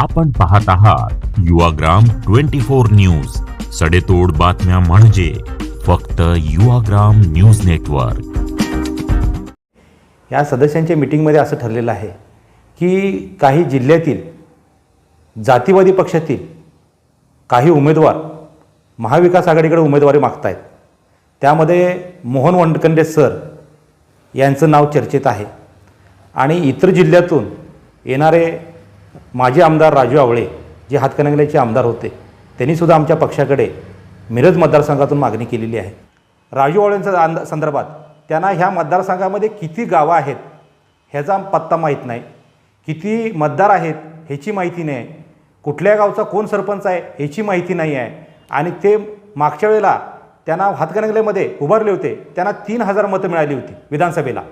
आपण पाहत आहात युवाग्राम ट्वेंटी फोर न्यूज. सडेतोड बातम्या म्हणजे फक्त युवाग्राम न्यूज नेटवर्क. या सदस्यांच्या मिटिंगमध्ये असं ठरलेलं आहे की काही जिल्ह्यातील जातीवादी पक्षातील काही उमेदवार महाविकास आघाडीकडे उमेदवारी मागत आहेत त्यामध्ये मोहन वंडकंडे सर यांचं नाव चर्चेत आहे. आणि इतर जिल्ह्यातून येणारे माजी आमदार राजू आवळे जे हातकणंगल्याचे आमदार होते त्यांनीसुद्धा आमच्या पक्षाकडे मिरज मतदारसंघातून मागणी केलेली आहे. राजू आवळेंच्या अंद संदर्भात त्यांना ह्या मतदारसंघामध्ये किती गावं आहेत ह्याचा पत्ता माहीत नाही. किती मतदार आहेत ह्याची माहिती नाही. आहे कुठल्या गावचा कोण सरपंच आहे ह्याची माहिती नाही आहे. आणि ते मागच्या वेळेला त्यांना हातकणंगलेमध्ये उभारले होते त्यांना तीन हजार मतं मिळाली होती विधानसभेला.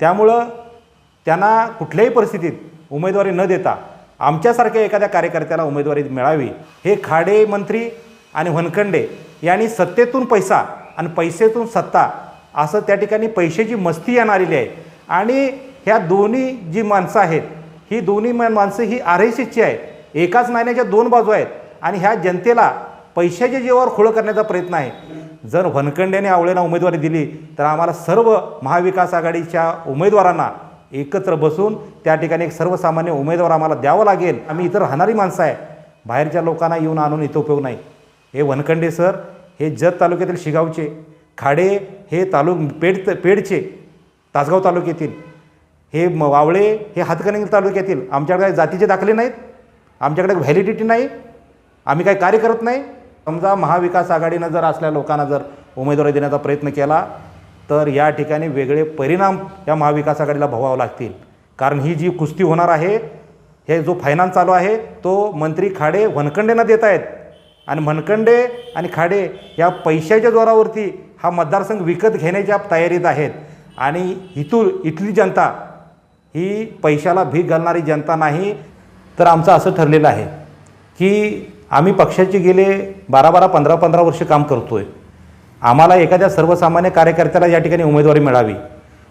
त्यामुळं त्यांना कुठल्याही परिस्थितीत उमेदवारी न देता आमच्यासारख्या एखाद्या कार्यकर्त्याला उमेदवारी मिळावी हे खाडे मंत्री आणि वनखंडे यांनी सत्तेतून पैसा आणि पैसेतून सत्ता असं त्या ठिकाणी पैशाची मस्ती यानं आलेली आहे. आणि ह्या दोन्ही जी माणसं आहेत ही दोन्ही माणसं ही आर एस एसची आहेत. एकाच नाण्याच्या दोन बाजू आहेत. आणि ह्या जनतेला पैशाच्या जीवावर खोळं करण्याचा प्रयत्न आहे. जर वनखंड्याने आवळेना उमेदवारी दिली तर आम्हाला सर्व महाविकास आघाडीच्या उमेदवारांना एकत्र बसून त्या ठिकाणी एक सर्वसामान्य उमेदवार आम्हाला द्यावं लागेल. आम्ही इथं राहणारी माणसं आहे. बाहेरच्या लोकांना येऊन आणून इथं उपयोग नाही. हे वनखंडे सर हे जत तालुक्यातील शिगावचे खाडे हे तालुक पेड पेडचे तासगाव तालुक्यातील हे म वावळे हे हातकणंगले तालुक्यातील आमच्याकडे जातीचे दाखले नाहीत आमच्याकडे व्हॅलिडिटी नाही आम्ही काही कार्य करत नाही. समजा महाविकास आघाडीनं जर असल्या लोकांना जर उमेदवारी देण्याचा प्रयत्न केला तर या ठिकाणी वेगळे परिणाम या महाविकास आघाडीला लागतील. कारण ही जी कुस्ती होणार आहे हे जो फायनान्स चालू आहे तो मंत्री खाडे वनखंडेंना देत आहेत. आणि मनखंडे आणि खाडे या पैशाच्या जोरावरती हा मतदारसंघ विकत घेण्याच्या तयारीत आहेत. आणि इथून इथली जनता ही पैशाला भीक घालणारी जनता नाही तर आमचं असं ठरलेलं आहे की आम्ही पक्षाचे गेले बारा बारा पंधरा पंधरा वर्ष काम करतो आहे आम्हाला एखाद्या सर्वसामान्य कार्यकर्त्याला या ठिकाणी उमेदवारी मिळावी.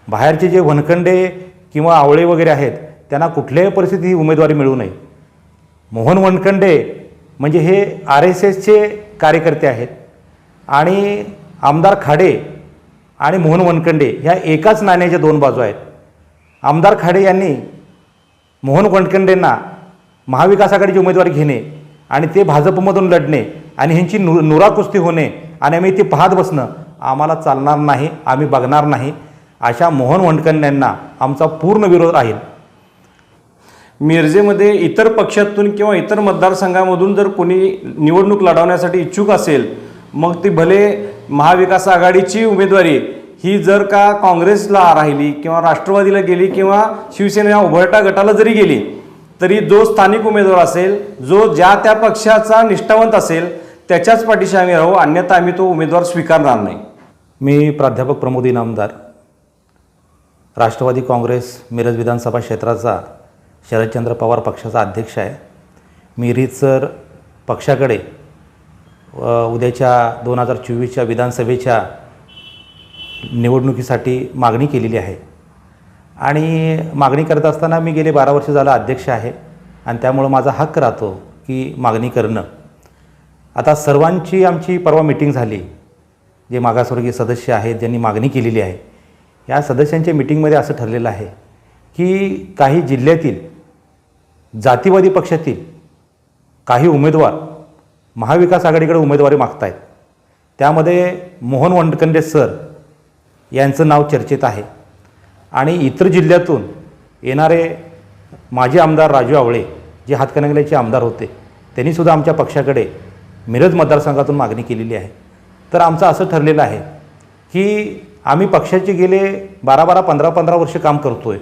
बाहेरचे जे वनखंडे किंवा आवळे वगैरे आहेत त्यांना कुठल्याही परिस्थितीत ही उमेदवारी मिळू नये. मोहन वनखंडे म्हणजे हे आर एस एसचे कार्यकर्ते आहेत आणि आमदार खाडे आणि मोहन वनखंडे ह्या एकाच नाण्याच्या दोन बाजू आहेत. आमदार खाडे यांनी मोहन वनखंडेंना महाविकास आघाडीची उमेदवारी घेणे आणि ते भाजपमधून लढणे आणि ह्यांची नु नुरा कुस्ती होणे आणि आम्ही ती पाहत बसणं आम्हाला चालणार नाही आम्ही बघणार नाही. अशा मोहन वनखंडेंना आमचा पूर्ण विरोध राहील. मिरजेमध्ये इतर पक्षातून किंवा इतर मतदारसंघामधून जर कोणी निवडणूक लढवण्यासाठी इच्छुक असेल मग ती भले महाविकास आघाडीची उमेदवारी ही जर का काँग्रेसला राहिली किंवा राष्ट्रवादीला गेली किंवा शिवसेना या उभरटा गटाला जरी गेली तरी जो स्थानिक उमेदवार असेल जो ज्या त्या पक्षाचा निष्ठावंत असेल त्याच्याच पाठीशी आम्ही राहू अन्यथा आम्ही तो उमेदवार स्वीकारणार नाही. मी प्राध्यापक प्रमोद इनामदार राष्ट्रवादी काँग्रेस मिरज विधानसभा क्षेत्राचा शरदचंद्र पवार पक्षाचा अध्यक्ष आहे. मी रीतसर पक्षाकडे उद्याच्या दोन हजार चोवीसच्या विधानसभेच्या निवडणुकीसाठी मागणी केलेली आहे. आणि मागणी करत असताना मी गेले बारा वर्ष झालं अध्यक्ष आहे आणि त्यामुळं माझा हक्क राहतो की मागणी करणं. आता सर्वांची आमची परवा मिटिंग झाली. जे मागासवर्गीय सदस्य आहेत ज्यांनी मागणी केलेली आहे या सदस्यांच्या मिटिंगमध्ये असं ठरलेलं आहे की काही जिल्ह्यातील जातीवादी पक्षातील काही उमेदवार महाविकास आघाडीकडे उमेदवारी मागत आहेत त्यामध्ये मोहन वंडकंडे सर यांचं नाव चर्चेत आहे. आणि इतर जिल्ह्यातून येणारे माजी आमदार राजू आवळे जे हातकणंगल्याचे आमदार होते त्यांनीसुद्धा आमच्या पक्षाकडे मिरज मतदारसंघातून मागणी केलेली आहे. तर आमचं असं ठरलेलं आहे की आम्ही पक्षाचे गेले बारा बारा पंधरा पंधरा वर्ष काम करतो आहे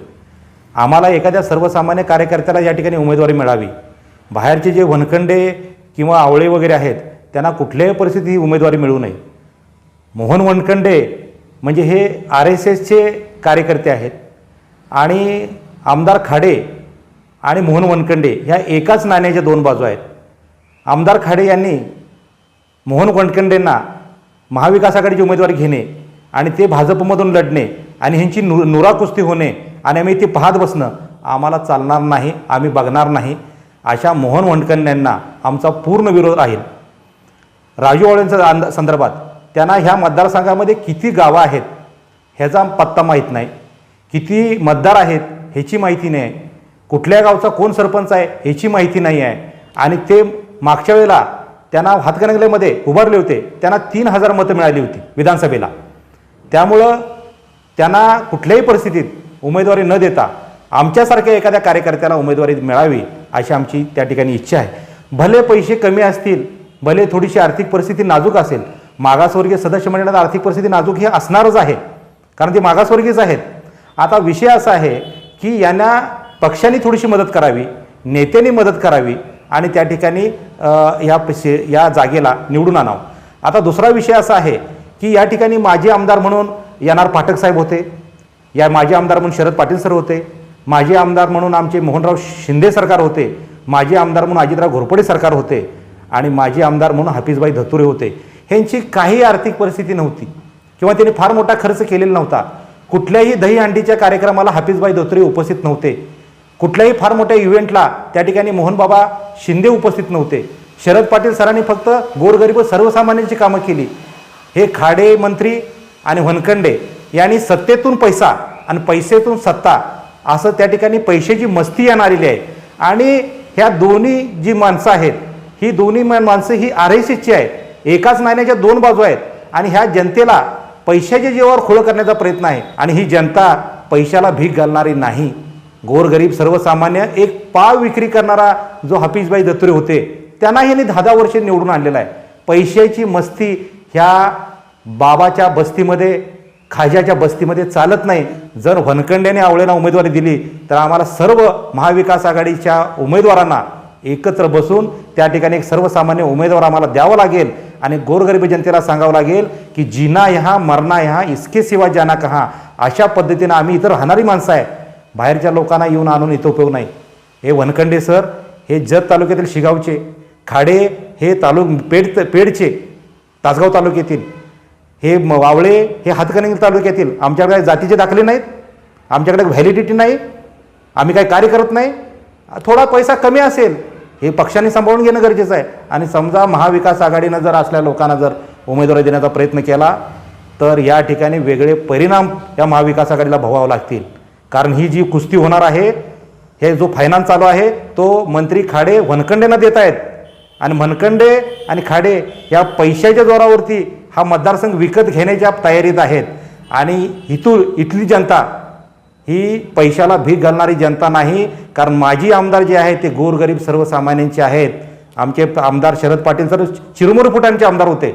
आम्हाला एखाद्या सर्वसामान्य कार्यकर्त्याला या ठिकाणी उमेदवारी मिळावी. बाहेरचे जे वनखंडे किंवा आवळे वगैरे आहेत त्यांना कुठल्याही परिस्थितीत ही उमेदवारी मिळू नये. मोहन वनखंडे म्हणजे हे आर एस एसचे कार्यकर्ते आहेत आणि आमदार खाडे आणि मोहन वनखंडे ह्या एकाच नाण्याच्या दोन बाजू आहेत. आमदार खाडे यांनी मोहन वनखंडेंना महाविकास आघाडीची उमेदवारी घेणे आणि ते भाजपमधून लढणे आणि ह्यांची नु नुरा कुस्ती होणे आणि आम्ही ते पाहत बसणं आम्हाला चालणार नाही आम्ही बघणार नाही अशा मोहन वणकन आमचा पूर्ण विरोध राहील. राजू वाळेंच्या अंद संदर्भात त्यांना ह्या मतदारसंघामध्ये किती गावं आहेत ह्याचा पत्ता माहीत नाही. किती मतदार आहेत ह्याची माहिती नाही. आहे कुठल्या गावचा कोण सरपंच आहे ह्याची माहिती नाही आहे. आणि ते मागच्या वेळेला त्यांना हातकणंगलेमध्ये उभारले होते. त्यांना तीन हजार मतं मिळाली होती विधानसभेला. त्यामुळं त्यांना कुठल्याही परिस्थितीत उमेदवारी न देता आमच्यासारख्या एखाद्या कार्यकर्त्याला उमेदवारी मिळावी अशी आमची त्या ठिकाणी इच्छा आहे. भले पैसे कमी असतील भले थोडीशी आर्थिक परिस्थिती नाजूक असेल मागासवर्गीय सदस्य मंडळात आर्थिक परिस्थिती नाजूक ही असणारच आहे. कारण ते मागासवर्गीयच आहेत. आता विषय असा आहे की यांना पक्षांनी थोडीशी मदत करावी नेत्यांनी मदत करावी आणि त्या ठिकाणी ह्या या या जागेला निवडून आणावं. आता दुसरा विषय असा आहे की या ठिकाणी माजी आमदार म्हणून येणार पाठक साहेब होते. या माजी आमदार म्हणून शरद पाटील सर होते. माजी आमदार म्हणून आमचे मोहनराव शिंदे सरकार होते. माजी आमदार म्हणून अजितराव घोरपडे सरकार होते. आणि माजी आमदार म्हणून हफीजबाई धतुरे होते. ह्यांची काही आर्थिक परिस्थिती नव्हती किंवा त्यांनी फार मोठा खर्च केलेला नव्हता. कुठल्याही दहीहंडीच्या कार्यक्रमाला हफीजबाई धोत्रे उपस्थित नव्हते. कुठल्याही फार मोठ्या इव्हेंटला त्या ठिकाणी मोहनबाबा शिंदे उपस्थित नव्हते. शरद पाटील सरांनी फक्त गोरगरीब सर्वसामान्यांची कामं केली. हे खाडे मंत्री आणि वनखंडे यांनी सत्तेतून पैसा आणि पैसेतून सत्ता असं त्या ठिकाणी पैशाची मस्ती यानं आलेली आहे आणि ह्या दोन्ही जी माणसं आहेत ही दोन्ही माणसं ही आर एस एसची आहेत एकाच नाण्याच्या दोन बाजू आहेत आणि ह्या जनतेला पैशाच्या जीवावर खोळ करण्याचा प्रयत्न आहे आणि ही जनता पैशाला भीक घालणारी नाही. गोरगरीब सर्वसामान्य एक पाव विक्री करणारा जो हाफिजबाई दत्तुरे होते त्यांना यांनी दहा दहा वर्षे निवडून आणलेला आहे. पैशाची मस्ती ह्या बाबाच्या बस्तीमध्ये खाज्याच्या बस्तीमध्ये चालत नाही. जर वनकंड्याने आवळेला उमेदवारी दिली तर आम्हाला सर्व महाविकास आघाडीच्या उमेदवारांना एकत्र बसून त्या ठिकाणी एक सर्वसामान्य उमेदवार आम्हाला द्यावं लागेल आणि गोरगरीब जनतेला सांगावं लागेल की जिना ह्या मरणा ह्या इसके सिवा जाना कहा अशा पद्धतीनं आम्ही इथं राहणारी माणसं आहे. बाहेरच्या लोकांना येऊन आणून इथं उपयोग नाही. हे वनखंडे सर हे जत तालुक्यातील शिगावचे खाडे हे तालुक पेड पेडचे तासगाव तालुक्यातील हे म- वावळे हे हातकणंगले तालुक्यातील आमच्याकडे जातीचे दाखले नाहीत आमच्याकडे व्हॅलिडिटी नाही आम्ही काही कार्य करत नाही थोडा पैसा कमी असेल हे पक्षाने सांभाळून घेणं गरजेचं आहे. आणि समजा महाविकास आघाडीनं जर असल्या लोकांना जर उमेदवारी देण्याचा प्रयत्न केला तर या ठिकाणी वेगळे परिणाम या महाविकास आघाडीला भोगावं लागतील. कारण ही जी कुस्ती होणार आहे हे जो फायनान्स चालू आहे तो मंत्री खाडे वनखंडेंना देत आहेत. आणि मनखंडे आणि खाडे या पैशाच्या जोरावरती हा मतदारसंघ विकत घेण्याच्या तयारीत आहेत. आणि इथून इथली जनता ही पैशाला भीक घालणारी जनता नाही कारण माजी आमदार जे आहेत ते गोरगरीब सर्वसामान्यांचे आहेत. आमचे आमदार शरद पाटील सर चिरमुर फुटांचे आमदार होते.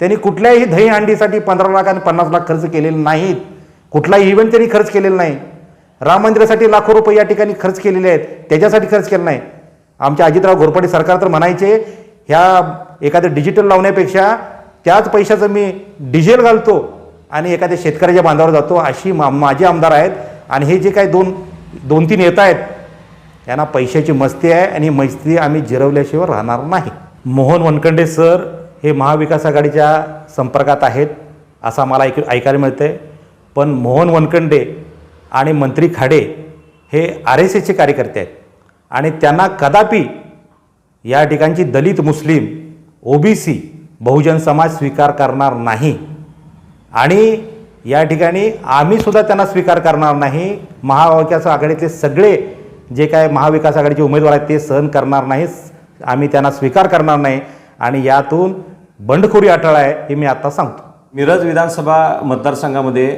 त्यांनी कुठल्याही दहीहंडीसाठी पंधरा लाख आणि पन्नास लाख खर्च केलेले नाहीत. कुठलाही इव्हेंट त्यांनी खर्च केलेला नाही. राम मंदिरासाठी लाखो रुपये या ठिकाणी खर्च केलेले आहेत. त्याच्यासाठी खर्च केला नाही. आमच्या अजितराव घोरपडे सरकार तर म्हणायचे ह्या एखादं डिजिटल लावण्यापेक्षा त्याच पैशाचं मी डिझेल घालतो आणि एखाद्या शेतकऱ्याच्या बांधावर जातो अशी मा माझे आमदार आहेत. आणि हे जे काही दोन दोन तीन येत आहेत यांना पैशाची मस्ती आहे आणि मस्ती आम्ही जिरवल्याशिवाय राहणार नाही. मोहन वनखंडे सर हे महाविकास आघाडीच्या संपर्कात आहेत असा मला ऐक ऐकायला मिळतं आहे पण मोहन वनखंडे आणि मंत्री खाडे हे आर एस एसचे कार्यकर्ते आहेत. आणि त्यांना कदापि या ठिकाणची दलित मुस्लिम ओबीसी बहुजन समाज स्वीकार करणार नाही. आणि या ठिकाणी आम्हीसुद्धा त्यांना स्वीकार करणार नाही. महाविकास आघाडीतले सगळे जे काय महाविकास आघाडीचे उमेदवार आहेत ते सहन करणार नाही. आम्ही त्यांना स्वीकार करणार नाही. आणि यातून बंडखोरी अटळ आहे हे मी आता सांगतो. मिरज विधानसभा मतदारसंघामध्ये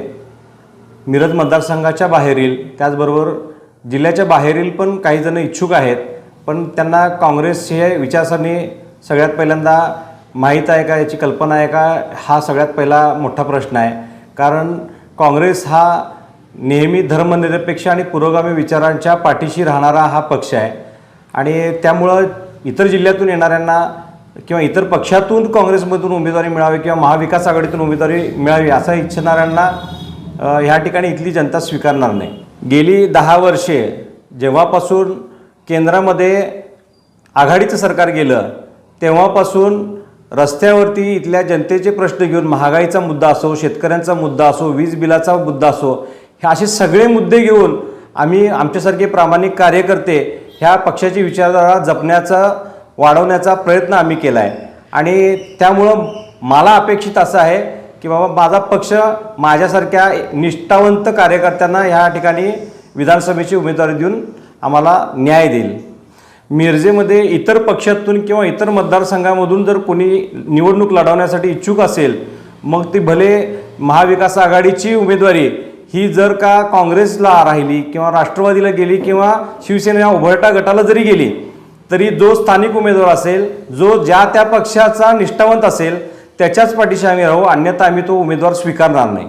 मिरज मतदारसंघाच्या बाहेरील त्याचबरोबर जिल्ह्याच्या बाहेरील पण काही जण इच्छुक आहेत. पण त्यांना काँग्रेस हे विचारसरणी सगळ्यात पहिल्यांदा माहीत आहे का याची कल्पना आहे का हा सगळ्यात पहिला मोठा प्रश्न आहे. कारण काँग्रेस हा नेहमी धर्मनिरपेक्ष आणि पुरोगामी विचारांच्या पाठीशी राहणारा हा पक्ष आहे. आणि त्यामुळं इतर जिल्ह्यातून येणाऱ्यांना किंवा इतर पक्षातून काँग्रेसमधून उमेदवारी मिळावी किंवा महाविकास आघाडीतून उमेदवारी मिळावी असा इच्छिणाऱ्यांना ह्या ठिकाणी इथली जनता स्वीकारणार नाही. गेली दहा वर्षे जेव्हापासून केंद्रामध्ये आघाडीचं सरकार गेलं तेव्हापासून रस्त्यावरती इथल्या जनतेचे प्रश्न घेऊन महागाईचा मुद्दा असो शेतकऱ्यांचा मुद्दा असो वीज बिलाचा मुद्दा असो हे असे सगळे मुद्दे घेऊन आम्ही आमच्यासारखे प्रामाणिक कार्यकर्ते ह्या पक्षाची विचारधारा जपण्याचा वाढवण्याचा प्रयत्न आम्ही केला आहे आणि त्यामुळं मला अपेक्षित असं आहे की बाबा माझा पक्ष माझ्यासारख्या निष्ठावंत कार्यकर्त्यांना ह्या ठिकाणी विधानसभेची उमेदवारी देऊन आम्हाला न्याय देईल. मिरजेमध्ये इतर पक्षातून किंवा इतर मतदारसंघामधून जर कोणी निवडणूक लढवण्यासाठी इच्छुक असेल मग ती भले महाविकास आघाडीची उमेदवारी ही जर का काँग्रेसला राहिली किंवा राष्ट्रवादीला गेली किंवा शिवसेना उभरटा गटाला जरी गेली तरी जो स्थानिक उमेदवार असेल जो ज्या त्या पक्षाचा निष्ठावंत असेल त्याच्याच पाठीशी आम्ही राहू अन्यथा आम्ही तो उमेदवार स्वीकारणार नाही.